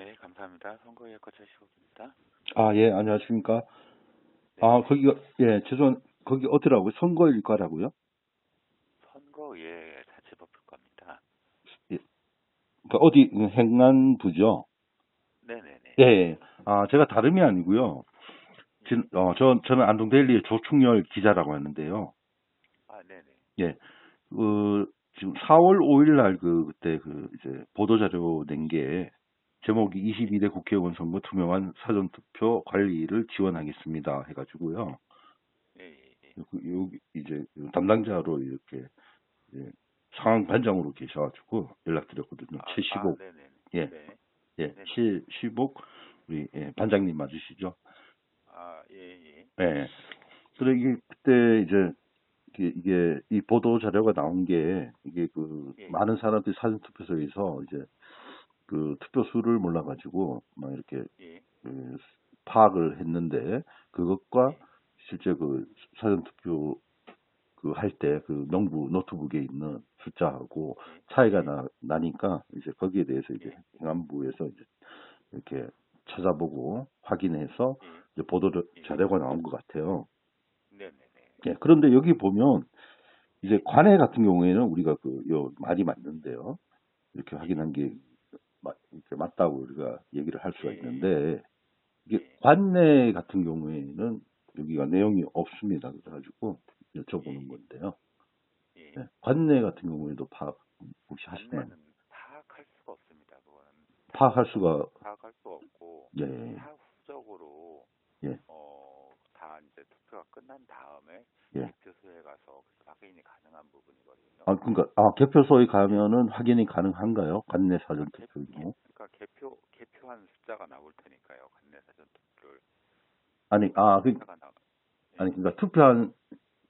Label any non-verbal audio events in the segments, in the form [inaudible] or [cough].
네, 감사합니다. 선거예약과 최시호입니다. 아, 예, 안녕하십니까. 아, 거기가, 예, 죄송, 거기 어디라고요? 선거일과라고요? 선거예 자치법률과입니다. 그러니까 어디, 음, 행안부죠? 네네네. 예, 예. 아, 제가 다름이 아니고요. 진, 어, 저, 저는 안동데일리의 조충열 기자라고 하는데요. 아, 네네. 예, 그, 지금 4월 5일 날 그, 그때 그, 이제, 보도자료 낸 게, 제목이 22대 국회의원 선거 투명한 사전투표 관리를 지원하겠습니다. 해가지고요. 예, 예, 예. 그- 여기 이제 담당자로 이렇게 이제 상황 반장으로 계셔가지고 연락드렸거든요. 아, 최시복, 아, 네네. 예. 네. 예, 네네. 최시복 우리 예, 반장님 맞으시죠? 아, 예, 예. 예. 그래 이게 그때 이제 이게, 이게 이 보도 자료가 나온 게 이게 그 예. 많은 사람들이 사전 투표소에서 이제 그 투표 수를 몰라가지고 막 이렇게 예. 그 파악을 했는데 그것과 실제 그 사전 투표 그 할 때 그 명부 노트북에 있는 숫자하고 차이가 나, 나니까 이제 거기에 대해서 이제 행안부에서 이제 이렇게 찾아보고 확인해서 예. 이제 보도 자료가 나온 것 같아요. 네네네. 예, 그런데 여기 보면 이제 관내 같은 경우에는 우리가 그 요 말이 맞는데요. 이렇게 확인한 게 맞, 이렇게 맞다고 우리가 얘기를 할 수가 예. 있는데 이게 예. 관내 같은 경우에는 여기가 내용이 없습니다. 그래가지고 여쭤보는 예. 건데요. 예. 예, 관내 같은 경우에도 파악 혹시 하시나요? 파악할 수가 없습니다. 그거는 파악할 수가 파악할 수가 없고 예, 사후적으로 예. 어, 다 이제 투표가 끝난 다음에 예. 개표소에 가서 그래서 확인이 가능한 부분이거든요. 아 그러니까 아 개표소에 가면은 확인이 가능한가요? 관내 사전 개- 투표 개- 경우? 그러니까 개표 개표한 숫자가 나올 테니까요. 관내 사전 투표를 아니 아 그, 나 아니 그러니까 투표한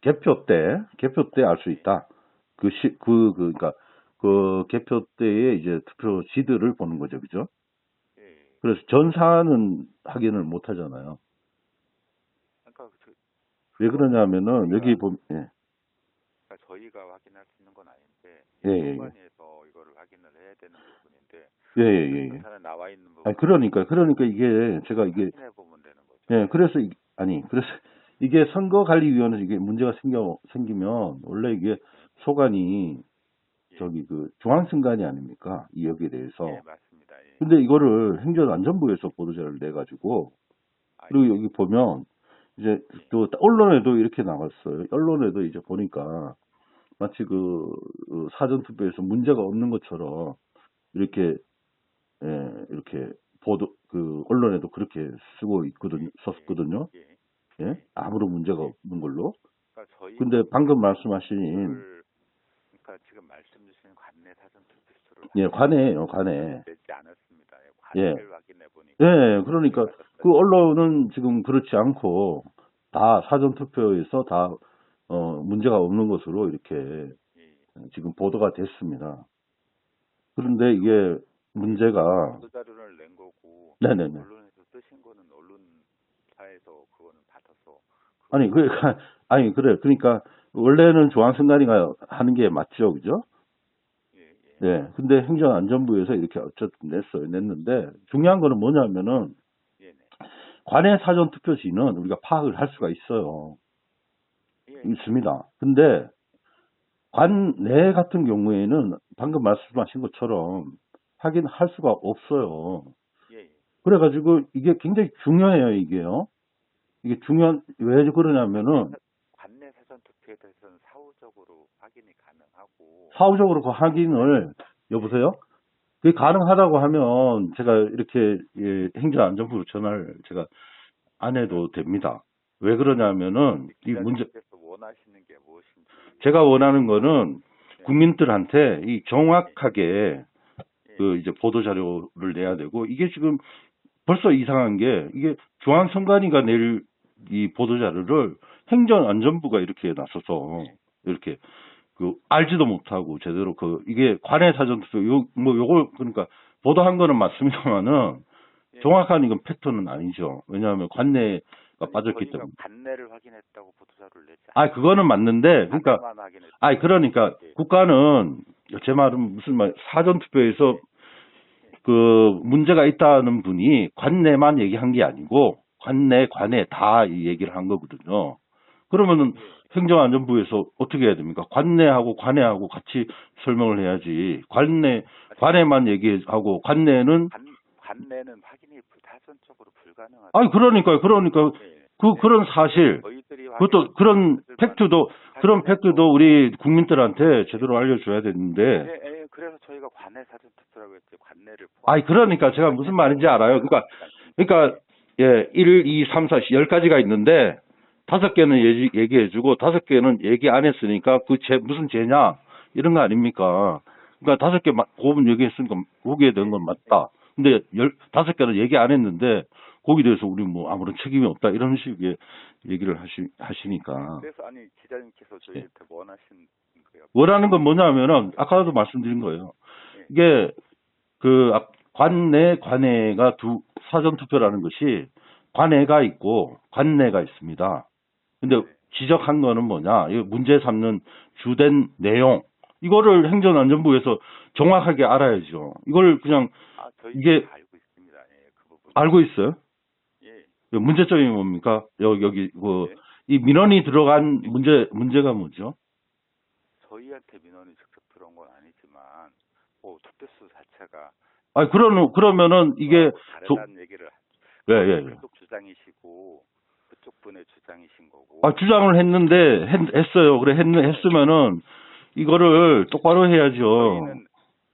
개표 때 개표 때 알 수 있다. 그시그그 그러니까 그 개표 때에 이제 투표 지들을 보는 거죠, 그죠? 예. 예. 그래서 전사는 확인을 못 하잖아요. 그러니까, 그, 왜 그러냐면은 저희가- 여기 보면 예, 그러니까 저희가 확인할 수 있는 건 아닌데 예, 예, 예. 선관위에서 이거를 확인을 해야 되는 부분인데 예, 예, 예. 예. 나와 있는 부분 아니 그러니까 그러니까 이게 제가 이게. 예, 그래서 이- 아니 그래서 [laughs] 이게 선거관리위원회 이게 문제가 생겨 생기면 원래 이게 소관이 예. 저기 그 중앙선관위 아닙니까 이 여기에 대해서 예, 맞습니다. 예. 근데 이거를 행정안전부에서 보도자료를 내 가지고 아, 그리고 예. 여기 보면 이제 또 언론에도 이렇게 나왔어요. 언론에도 이제 보니까 마치 그 어, 사전 투표에서 문제가 없는 것처럼 이렇게 예, 이렇게 보도 그 언론에도 그렇게 쓰고 있거든요 썼거든요. 예. 예? 아무런 문제가 없는 걸로. 그러니까 근데 방금 말씀하신 를 그러니까 지금 말씀 주신 관내 사전 투표수를 예 관내예요 관내 내지 않았습니다. 예. 관내를 확인해 보니까 예 그러니까 그 언론은 지금 그렇지 않고 다 사전 투표에서 다 어, 문제가 없는 것으로 이렇게 예. 지금 보도가 됐습니다. 그런데 이게 문제가 보도 자료를 낸 거고 네네네 언론에서 뜨신 거는 언론사에서 그거는 받아서 아니 그 아니 그래 그러니까 원래는 중앙선관위가 하는 게 맞죠 그죠? 예, 예. 예 근데 행정안전부에서 이렇게 어쨌든 냈어요 냈는데 중요한 거는 뭐냐면은 예, 네. 관내 사전 투표지는 우리가 파악을 할 수가 있어요. 예. 있습니다. 근데 관내 같은 경우에는 방금 말씀하신 것처럼 확인할 수가 없어요. 그래가지고 이게 굉장히 중요해요, 이게요. 이게 중요한, 왜 그러냐면은 관내 사전 투표에 대해서는 사후적으로 확인이 가능하고 사후적으로 그 확인을, 여보세요? 그게 가능하다고 하면 제가 이렇게 예, 행정안전부로 전화를 제가 안 해도 됩니다. 왜 그러냐면은 이 문제, 원하시는 게 무엇인지 제가 원하는 거는 국민들한테 이 정확하게 예. 그 이제 보도 자료를 내야 되고 이게 지금 벌써 이상한 게 이게 중앙선관위가 낼 이 보도 자료를 행정안전부가 이렇게 나서서 이렇게 그 알지도 못하고 제대로 그 이게 관내 사전 투표 요뭐 요걸 그러니까 보도한 거는 맞습니다만은 예. 정확한 이건 팩트는 아니죠. 왜냐하면 관내가 아니, 빠졌기 때문에. 관내를 확인했다고 보도자료를 내지 아 그거는 맞는데 그러니까 아니 그러니까 예. 국가는 제 말은 무슨 말 사전 투표에서 그 문제가 있다는 분이 관내만 얘기한 게 아니고 관내 관내 다이 얘기를 한 거거든요. 그러면은 행정안전부에서 어떻게 해야 됩니까? 관내하고 관내하고 같이 설명을 해야지. 관내 관내만 얘기하고 관내는 관, 관내는 확인이 불- 사전적으로 불가능하다. 아니 그러니까요. 그러니까 예. 그 그런 사실 그것도 그런 팩트도 그런 팩트도 우리 국민들한테 제대로 알려줘야 되는데 예, 예, 그래서 저희가 관내 사전 투표라고 했죠. 관내를. 아니 그러니까 제가 무슨 말인지 알아요. 그러니까 그러니까 예, 1, 2, 3, 4, 10가지가 있는데 다섯 개는 얘기, 얘기 해주고 다섯 개는 얘기 안 했으니까 그 죄, 무슨 죄냐 이런 거 아닙니까? 그러니까 다섯 개 고분 얘기했으니까 거기에 대한 건 맞다. 근데 열 다섯 개는 얘기 안 했는데 거기에 대해서 우리 뭐 아무런 책임이 없다 이런 식의 얘기를 하시 하시니까 그래서 아니 기자님께서 저희한테 원하신 거요. 원하는 건 뭐냐면은 아까도 말씀드린 거예요. 이게 그 앞- 관내 관내가 두 사전 투표라는 것이 관내가 있고 관내가 있습니다. 근데 지적한 거는 뭐냐? 이 문제 삼는 주된 내용 이거를 행정안전부에서 정확하게 알아야죠. 이걸 그냥 아, 이게- 다 알고 있습니다. 예, 그. 알고 있어요. 예. 문제점이 뭡니까? 여기 여기 그 네. 이 민원이 들어간 문제 문제가 뭐죠? 저희한테 민원이 직접 들어온 건 아니지만 뭐 투표수 자체가 아 그러는 그러면은 이게 조- 다르다는 얘기를 예, 예, 예. 그쪽 주장이시고 분의 주장이신 거고 아, 주장을 했는데 했, 어요 그래 했, 했으면은 이거를 똑바로 해야죠. 저희는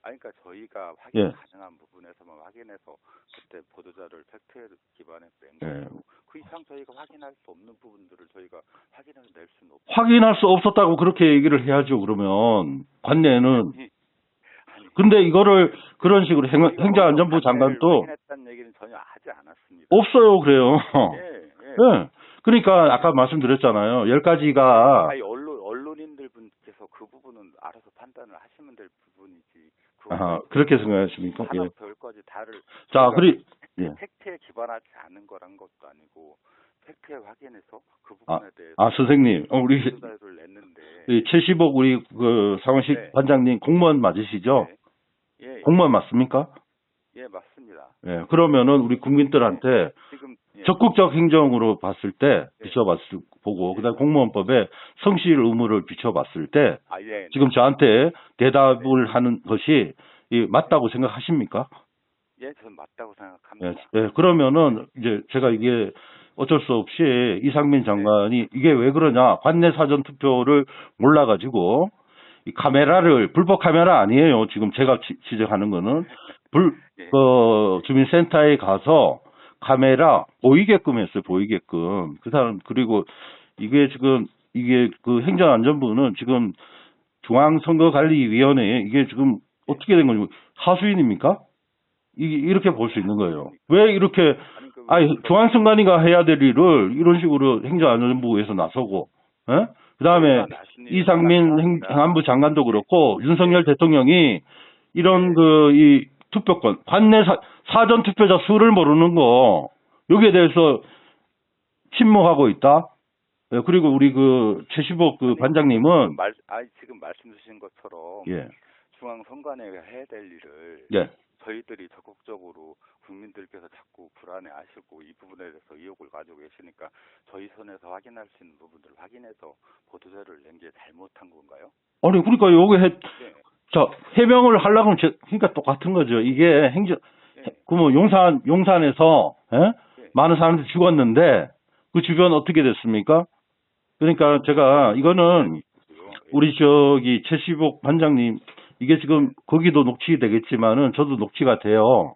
아니 그러니까 저희가 확인 예. 가능한 부분에서만 확인해서 그때 보도자를 팩트에 기반해서 낸 예. 거고 그 이상 저희가 확인할 수 없는 부분들을 저희가 확인해서 낼 수는 없고 확인할 수 없었다고 그렇게 얘기를 해야죠. 그러면 관내는 아니, 근데 이거를 그런 식으로 행, 관내를 장관도 확인했다는 얘기는 전혀 하지 않았습니다. 없어요. 그래요. 예, 예. 예. 그러니까 아까 말씀드렸잖아요. 열 가지가 아니 언론 언론인들 분께서 그 부분은 알아서 판단을 하시면 될 부분이지. 그 아, 그렇게 생각하십니까? 예. 하나 별거지 다를. 자, 저희가 그리 예. 팩트에 기반하지 않은 거란 것도 아니고 팩트에 확인해서 그 아, 부분에 대해서 아 선생님, 어, 우리. 이 70억 우리 그 상원식 네. 관장님 공무원 맞으시죠? 예, 예, 공무원 맞습니까? 예, 맞습니다. 예. 그러면은 우리 국민들한테 예, 적극적 행정으로 봤을 때 네. 비춰봤을 보고 그다음 공무원법에 성실 의무를 비춰봤을 때 아 예. 지금 저한테 대답을 하는 것이 이 맞다고 생각하십니까? 예, 저는 맞다고 예, 생각합니다. 예, 그러면은 이제 제가 이게 어쩔 수 없이 이상민 장관이 이게 왜 그러냐 관내 사전 투표를 몰라가지고 이 카메라를 불법 카메라 아니에요 지금 제가 지, 지적하는 거는 [laughs] 불 예. 그 주민센터에 가서 카메라 보이게끔 했어요 보이게끔 그 사람 그리고 이게 지금 이게 그 행정안전부는 지금 중앙선거관리위원회 이게 지금 어떻게 된 거죠 하수인입니까? 이, 이렇게 볼 수 있는 거예요. 왜 이렇게 아니, 그, 아니 중앙선관위가 해야 될 일을 이런 식으로 행정안전부에서 나서고, 예? 그 다음에 저희가 나신 일은 이상민 행. 행안부 장관도 그렇고 윤석열 대통령이 이런 그 이 투표권 관내 사, 사전 투표자 수를 모르는 거 여기에 대해서 침묵하고 있다. 예, 그리고 우리 그 최시복 그 반장님은 말, 아니, 지금 말씀 주신 것처럼 예, 중앙 선관위가 해야 될 일을 예, 저희들이 적극적으로 국민들께서 자꾸 불안해하시고 이 부분에 대해서 의혹을 가지고 계시니까 저희 손에서 확인할 수 있는 부분들을 확인해서 보도자를 낸 게 잘못한 건가요? 아니 그러니까 여기 해, 네. 자 해명을 하려면 제, 그러니까 똑같은 거죠. 이게 행정 네. 그뭐 용산 용산에서 예? 네. 많은 사람들이 죽었는데 그 주변 어떻게 됐습니까? 그러니까 제가 이거는 우리 저기 최시복 반장님 이게 지금 거기도 녹취 되겠지만은 저도 녹취가 돼요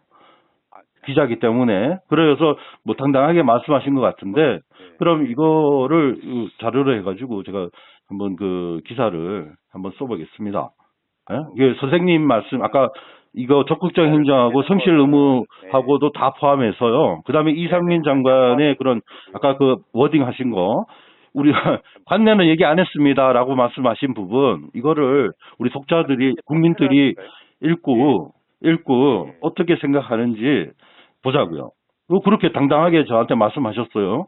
아, 기자기 때문에 그래서 뭐 당당하게 말씀하신 것 같은데 네. 그럼 이거를 이 자료로 해가지고 제가 한번 그 기사를 한번 써보겠습니다. 예? 이게 선생님 말씀 아까 이거 적극적 행정하고 성실 의무하고도 다 포함해서요. 그다음에 이상민 장관의 그런 아까 그 워딩 하신 거 우리 [laughs] 관내는 얘기 안 했습니다라고 말씀하신 부분 이거를 우리 독자들이 국민들이 읽고 읽고 네. 어떻게 생각하는지 보자고요. 그렇게 당당하게 저한테 말씀하셨어요.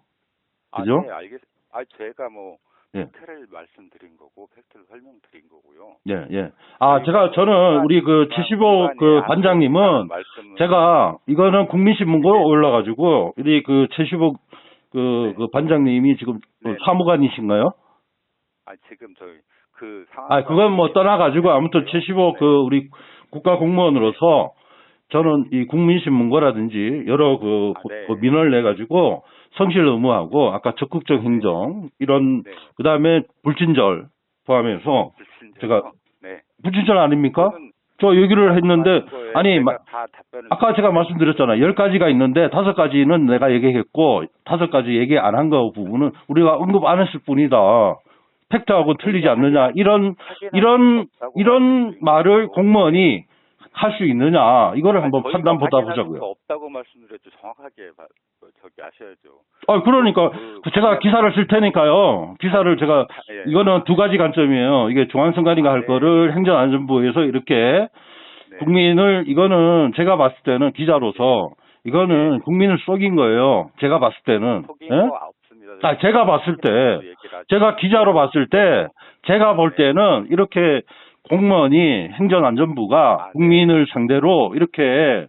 아, 그죠? 네, 알겠. 아, 제가 뭐 예. 팩트를 말씀드린 거고 팩트를 설명드린 거고요. 예, 예. 아, 제가 저는 우리 그 75그 반장님은 말씀은 제가 이거는 국민신문고에 올라 가지고 우리 그 75 그, 그 반장님이 지금 그 네. 사무관이신가요? 아 지금 저희 그 상황 아, 그건 뭐 떠나 가지고 아무튼 75 그 우리 국가 공무원으로서 저는 이 국민신문고라든지 여러 그, 아, 네. 그 민원을 내 가지고 성실 의무하고 아까 적극적 행정 이런 네. 그다음에 불친절 포함해서 불친절요? 제가 네. 불친절 아닙니까? 저 얘기를 했는데 아니 마- 아까 제가 말씀드렸잖아요. 열 가지가 있는데 다섯 가지는 내가 얘기했고 다섯 가지 얘기 안 한 거 부분은 우리가 언급 안 했을 뿐이다. 팩트하고 틀리지 않느냐 이런 이런 이런 말을. 공무원이 할 수 있느냐 이거를 한번 판단 보다 보자고요. 없다고 말씀드렸죠. 정확하게 바- 저기 아셔야죠. 아 그러니까 그- 그 제가 기사를 쓸 테니까요. 기사를 제가 예. 이거는 두 가지 관점이에요. 이게 중앙선관위가 아, 할 네. 거를 행정안전부에서 이렇게 네. 국민을 이거는 제가 봤을 때는 기자로서 이거는 국민을 속인 거예요. 제가 봤을 때는. 속인 예? 거 없습니다. 아, 제가 봤을 때. 제가 기자로 봤을 때, 제가 볼 때는 이렇게 공무원이 행정안전부가 아, 네. 국민을 상대로 이렇게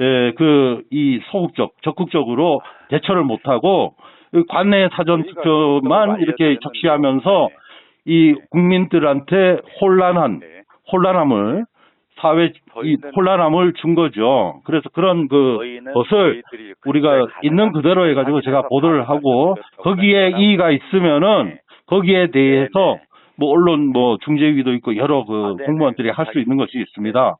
예, 그, 이 소극적, 적극적으로 대처를 못하고, 이 관내 사전 투표만 이렇게 적시하면서 네. 이 국민들한테 혼란한, 네. 혼란함을, 사회, 이 혼란함을 준 거죠. 그래서 그런 그, 것을 우리가 있는 그대로 해가지고 제가 보도를 하고 거기에 이의가 있으면은 네. 거기에 대해서 네, 네. 뭐 언론 뭐 중재위도 있고 여러 그 아. 공무원들이 할 수 있는 것이 있습니다.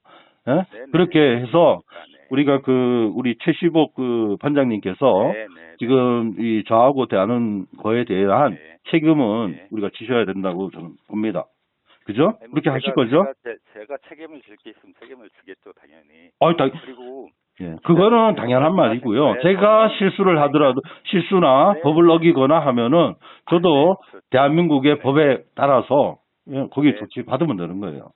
예? 네, 네. 그렇게 해서 네. 우리가 그 우리 최시복 그 반장님께서 네, 네, 지금 이 저하고 대하는 거에 대한 네. 책임은 네. 우리가 지셔야 된다고 저는 봅니다. 그죠? 아니, 그렇게 제가- 하실 거죠? 제가, 제- 제가 책임을 질 게 있으면 책임을 지겠죠, 당연히. 아, 당, 그리고 예, 그거는 당연한 말이고요. 제가 실수를 하더라도 실수나 네. 법을 어기거나 하면은 저도 아, 네. 대한민국의 네. 법에 따라서 예, 거기에 네. 조치 받으면 되는 거예요.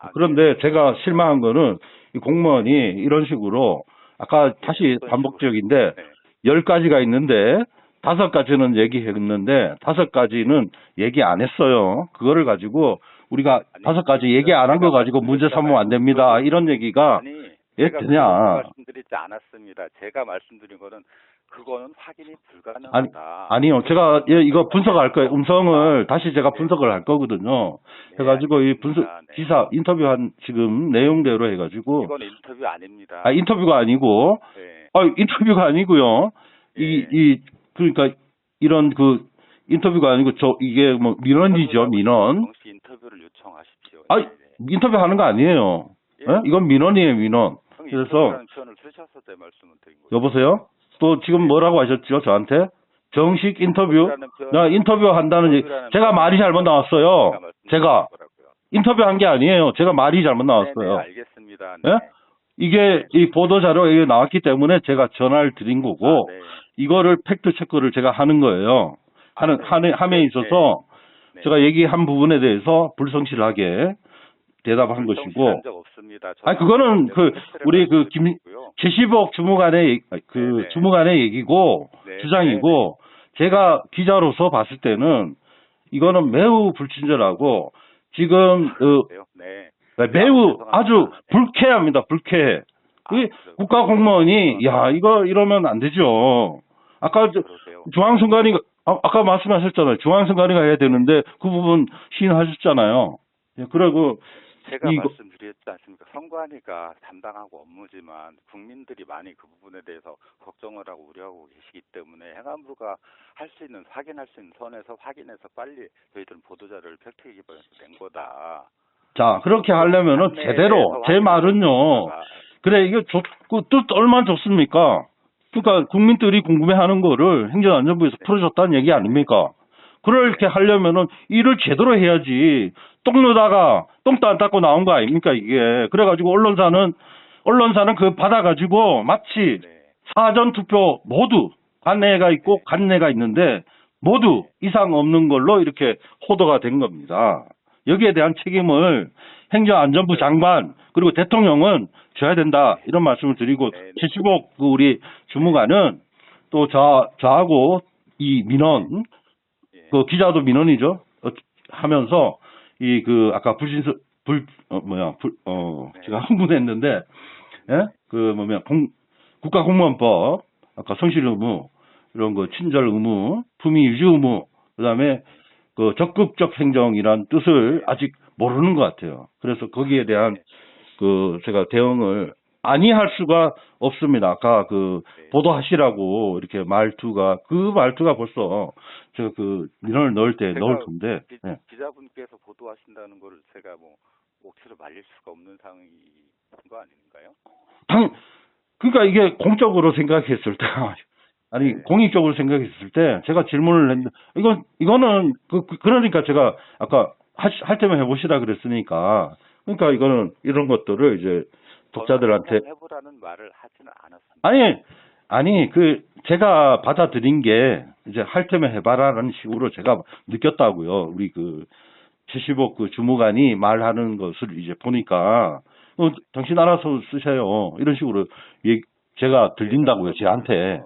아, 그런데 네. 제가 실망한 거는 이 공무원이 이런 식으로 아까 다시 반복적인데 네. 열 가지가 있는데 다섯 가지는 얘기했는데 다섯 가지는 얘기 안 했어요. 그거를 가지고 우리가 다섯 가지 얘기 안 한 거 가지고 문제 삼으면 안. 됩니다. 이런 얘기가 제가 되냐. 그렇게 말씀드리지 않았습니다. 제가 말씀드린 거는 그거는 확인이 불가능하다. 아니요, 제가 예, 이거 분석할 거예요. 음성을 다시 제가 분석을 할 거거든요. 네, 해가지고 이 분석. 네. 기사 인터뷰한 지금 내용대로 해가지고 이건 인터뷰 아닙니다. 아 인터뷰가 아니고 네. 아 인터뷰가 아니고요. 이 예. 이 그러니까 이런 그 인터뷰가 아니고 저 이게 뭐 민원이죠 민원. 인터뷰를 요청하십시오. 아니, 네, 네. 인터뷰 하는 거 아니에요. 예? 예? 이건 민원이에요 민원. 그래서-. 여보세요? 또 지금 뭐라고 하셨죠 저한테? 정식 인터뷰? 나 인터뷰 한다는 얘기. 제가 말이 잘못 나왔어요. 제가. 인터뷰 한 게 아니에요. 제가 말이 잘못 나왔어요. 네, 네, 알겠습니다. 네. 예? 이게 이 보도 자료에 나왔기 때문에 제가 전화를 드린 거고 아, 네. 이거를 팩트 체크를 제가 하는 거예요. 하는 아, 네. 함에, 함에 네, 있어서 네. 제가 얘기한 부분에 대해서 불성실하게 대답한 것이고 적 없습니다. 아니, 그거는 그 우리 그 김-. 제시복 주무관의 그 네, 네. 주무관의 얘기고 네, 주장이고 제가 기자로서 봤을 때는 이거는 매우 불친절하고 지금 그 그래요? 네. 매우 죄송합니다. 아주 불쾌합니다. 불쾌해. 아, 국가 공무원이 야 이거 이러면 안 되죠. 아까. 중앙선관위가 아, 아까 말씀하셨잖아요. 중앙선관위가 해야 되는데 그 부분 시인하셨잖아요. 예, 그리고 제가 이거- 말씀드렸지 않습니까? 선관위가 담당하고 업무지만 국민들이 많이 그 부분에 대해서 걱정을 하고 우려하고 계시기 때문에 행안부가 할 수 있는 확인할 수 있는 선에서 확인해서 빨리 저희들은 보도자료를 팩트 기반에서 낸 거다. 자 그렇게 하려면은 판례에 제대로 제 말은요. 그래 이게 좋, 그, 뜻 얼마나 좋습니까? 그러니까 국민들이 궁금해하는 거를 행정안전부에서 풀어줬다는 얘기 아닙니까? 그렇게 하려면은 일을 제대로 해야지 똥 누다가 똥도 안 닦고 나온 거 아닙니까 이게 그래가지고 언론사는 언론사는 그 받아가지고 마치 네. 사전 투표 모두 관내가 있고 간내가 있는데 모두 이상 없는 걸로 이렇게 호도가 된 겁니다. 여기에 대한 책임을 행정안전부 장관 그리고 대통령은 져야 된다 이런 말씀을 드리고 네, 네. 75그 우리 주무관은 또 저, 저하고 이 민원 예. 그 기자도 민원이죠. 어, 하면서 이 그 아까 불신서 불 어, 뭐야 불어 네. 제가 흥분했는데 예? 그 뭐냐 공 국가 공무원법 아까 성실 의무 이런 거 친절 의무 품위 유지 의무 그다음에 그 적극적 행정이란 뜻을 아직 모르는 것 같아요. 그래서 거기에 대한 그 제가 대응을 아니할 수가 없습니다. 아까 그 네. 보도하시라고 이렇게 말투가 그 말투가 벌써 제가 그 민원을 넣을 때 제가 넣을 건데 기, 예. 기자분께서 보도하신다는 거를 제가 뭐 억지로 말릴 수가 없는 상황인 거 아닌가요? 당 그러니까 이게 공적으로 생각했을 때 [laughs] 아니 네. 공익적으로 생각했을 때 제가 질문을 했는데 이건 이거는 그 그- 그러니까 제가 아까 할, 할 때만 해보시라 그랬으니까 그러니까 이거는 이런 것들을 이제 독자들한테 해보라는 말을 하지는 않았습니다. 아니, 아니, 그, 제가 받아들인 게, 이제, 할 테면 해봐라라는 식으로 제가 느꼈다고요. 우리 그, 75 그 주무관이 말하는 것을 이제 보니까, 어, 당신 알아서 쓰세요. 이런 식으로, 얘 제가 들린다고요, 쟤한테.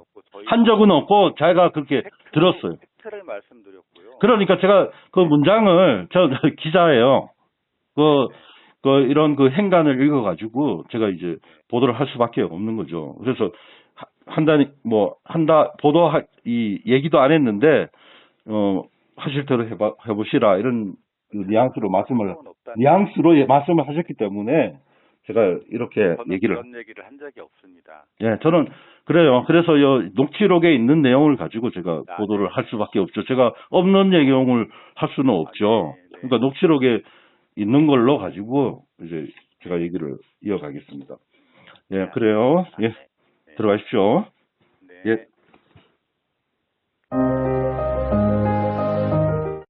한 적은 없고, 제가 그렇게 팩트- 들었어요. 팩트를 말씀드렸고요. 그러니까 제가 그 문장을, 저 기자예요. 그, 그, 이런 그 행간을 읽어가지고, 제가 이제 보도를 할 수밖에 없는 거죠. 그래서, 하- 한다니, 뭐, 한다, 보도, 이, 얘기도 안 했는데, 어, 하실 대로 해봐, 해보시라, 이런 그 뉘앙스로 말씀을, 없다는 뉘앙스로 예, 말씀을 하셨기 때문에, 제가 이렇게 얘기를, 그런 얘기를 한 적이 없습니다. 예, 저는, 그래요. 그래서 요 녹취록에 있는 내용을 가지고 제가 아, 보도를 네. 할 수밖에 없죠. 제가 없는 내용을 할 수는 없죠. 네, 네. 그러니까 녹취록에 있는 걸로 가지고 이제 제가 얘기를 이어가겠습니다. 예, 그래요. 예, 네. 들어가십시오. 네. 예.